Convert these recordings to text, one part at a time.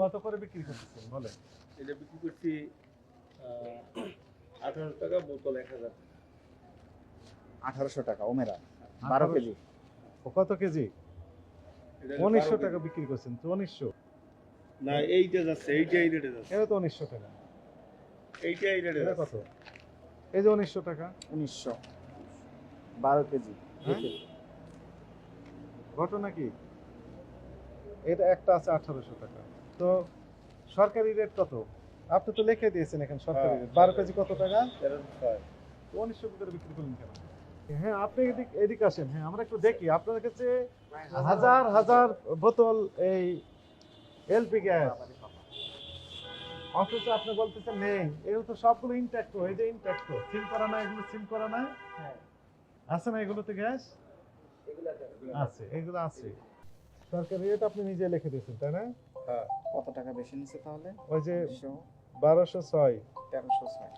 কত করে বিক্রি করতেছেন? বলে এটা বিক্রি করছি আঠারো টাকা বোতল এক হাজার আঠারোশো টাকা ওমেরা বারো কেজি। ও কত কেজি? উনিশশো টাকা বিক্রি করছেন তো উনিশশো না এইটা যাচ্ছে এইটা এই রেটে যাচ্ছে। এটা তো উনিশশো টাকা। এইটা এই রেটে কত? এই যে উনিশশো টাকা। উনিশশো। বারো কেজি। হ্যাঁ? ঘটনা কি? এটা একটা আছে আঠারোশো টাকা। তো সরকারি রেট কত? আপনি তো লিখে দিয়েছেন এখানে সরকারি হ্যাঁ, রেট বারো কেজি কত টাকা? উনিশশো করে বিক্রি করলেন কেন? হ্যাঁ আপনি এদিক এদিকে আসেন। হ্যাঁ আমরা একটু দেখি। আপনার কাছে হাজার হাজার বোতল এই এলপি গ্যাস অথচ আপনি বলতেছেন নেই এগুলো তো সবগুলো ইনট্যাক্ট এই যে ইনট্যাক্ট সিল করা না এগুলো সিল করা না আছে না এগুলোতে গ্যাস আছে। এগুলো আছে। সরকারি রেট আপনি নিজে লিখে দিয়েছেন তাই না? হ্যাঁ কত টাকা বেশি নিচ্ছে তাহলে? ওই যে বারোশো ছয়। তেরোশো ছয়।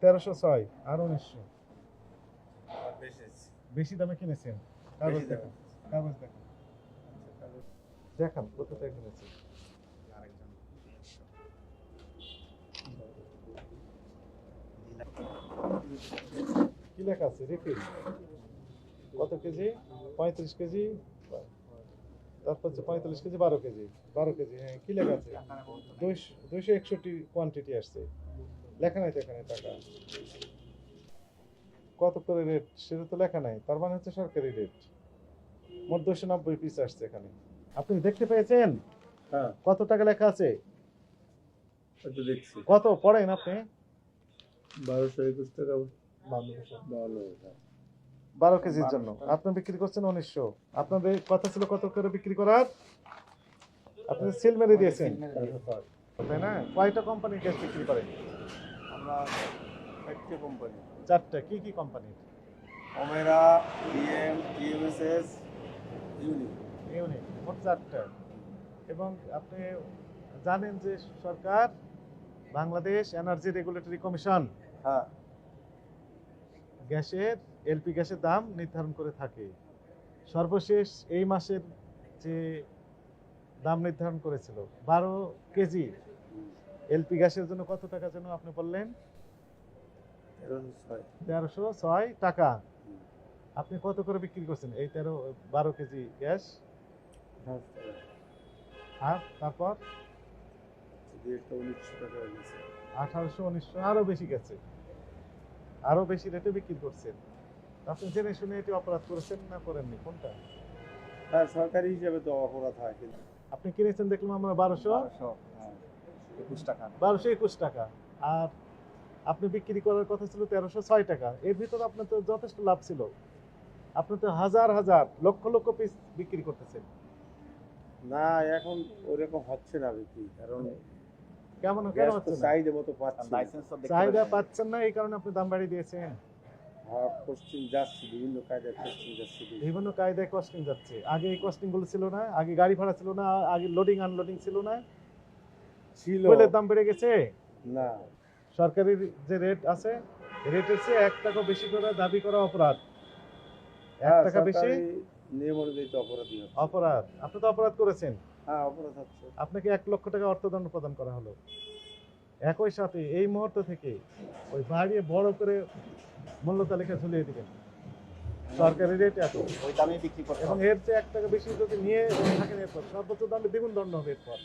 তেরোশো ছয় আর উনিশশো। বেশি দামে কিনেছেন? কাগজ। দেখান কাগজ দেখান। দেখান কত টাকা কিনেছেন কি লেখা আছে? রিফিল। কত কেজি? পঁয়ত্রিশ কেজি? তারপর হচ্ছে পঁয়তাল্লিশ কেজি বারো কেজি বারো কেজি হ্যাঁ কি লেখা আছে? দুইশো একষট্টি কোয়ান্টিটি আসছে। লেখা নাই তো এখানে টাকা। কত করে রেট সেটা তো লেখা নাই। তার মানে হচ্ছে সরকারি রেট মোট দুশো নব্বই পিস আসছে এখানে। আপনি দেখতে পেয়েছেন? হ্যাঁ। কত টাকা লেখা আছে? কত পড়েন আপনি? বারোশো একুশ টাকা। ভালো বারো কেজির জন্য। আপনি বিক্রি করছেন উনিশশো। আপনাদের কথা ছিল কত করে বিক্রি করার? আপনি সিল মেরে দিয়েছেন। তাই না? কয়টা কোম্পানির গ্যাস বিক্রি করেন আমরা চারটে কোম্পানি চারটা। কি কি কোম্পানির Omera DM DMSS uni unit মোট চারটা। এবং আপনি জানেন যে সরকার বাংলাদেশ এনার্জি রেগুলেটরি কমিশন হ্যাঁ। গ্যাসের এলপি গ্যাসের দাম নির্ধারণ করে থাকে। সর্বশেষ এই মাসের যে দাম নির্ধারণ করেছিল বারো কেজি এলপি গ্যাসের জন্য কত টাকা যেন আপনি বললেন? তেরোশো ছয়। টাকা। আপনি কত করে বিক্রি করছেন? এই তেরো বারো কেজি গ্যাস? আর তারপর? আঠারোশো উনিশশো আরও বেশি গেছে। আরও বেশি রেটে বিক্রি করছেন। আপনি জেনে শুনে এটি অপরাধ করেছেন না করেননি? কোনটা? হ্যাঁ সরকারি হিসাবে তো অপরাধ হয় কিন্তু। আপনি কিনেছেন দেখলাম আমরা বারোশো। বারোশো হ্যাঁ, একুশ টাকা। বারোশো একুশ টাকা। আর আপনি বিক্রি করার কথা ছিল তেরোশো ছয় টাকা। এর ভিতরে আপনার তো যথেষ্ট লাভ ছিল। আপনি তো হাজার হাজার লক্ষ লক্ষ পিস বিক্রি করতেছেন। না এখন ওরকম হচ্ছে না বিক্রি। কারণ কেমন কেন? চাহিদা মতো পাচ্ছি না। লাইসেন্স তো দেখতে চাহিদা পাচ্ছেন। পাচ্ছেন না এই কারণে আপনি দাম বাড়িয়ে দিয়েছেন। হ্যাঁ যাচ্ছে বিভিন্ন কায়দায় যাচ্ছে। বিভিন্ন কায়দায় কস্টিং যাচ্ছে। আগে এই কস্টিংগুলো ছিল না আগে গাড়ি ভাড়া ছিল না আগে লোডিং আনলোডিং ছিল না। ছিল। ফুয়েলের দাম বেড়ে গেছে? না। সরকারি যে রেট আছে রেটের চেয়ে এক টাকা বেশি করে দাবি করা অপরাধ। এক হ্যাঁ, টাকা বেশি? নিয়ম অনুযায়ী তো অপরাধ। আপনি তো অপরাধ করেছেন। হ্যাঁ আপনাকে এক লক্ষ টাকা অর্থদণ্ড প্রদান করা হলো। একই সাথে এই মুহূর্ত থেকে ওই বাড়িয়ে বড় করে মূল্য তালিকা ঝুলিয়ে দিবেন। সরকারি রেট এত। ওই দামে বিক্রি করে এবং এর চেয়ে এক টাকা বেশি যদি নিয়ে থাকেন এরপর সর্বোচ্চ দণ্ডে দ্বিগুণ দণ্ড হবে এরপর।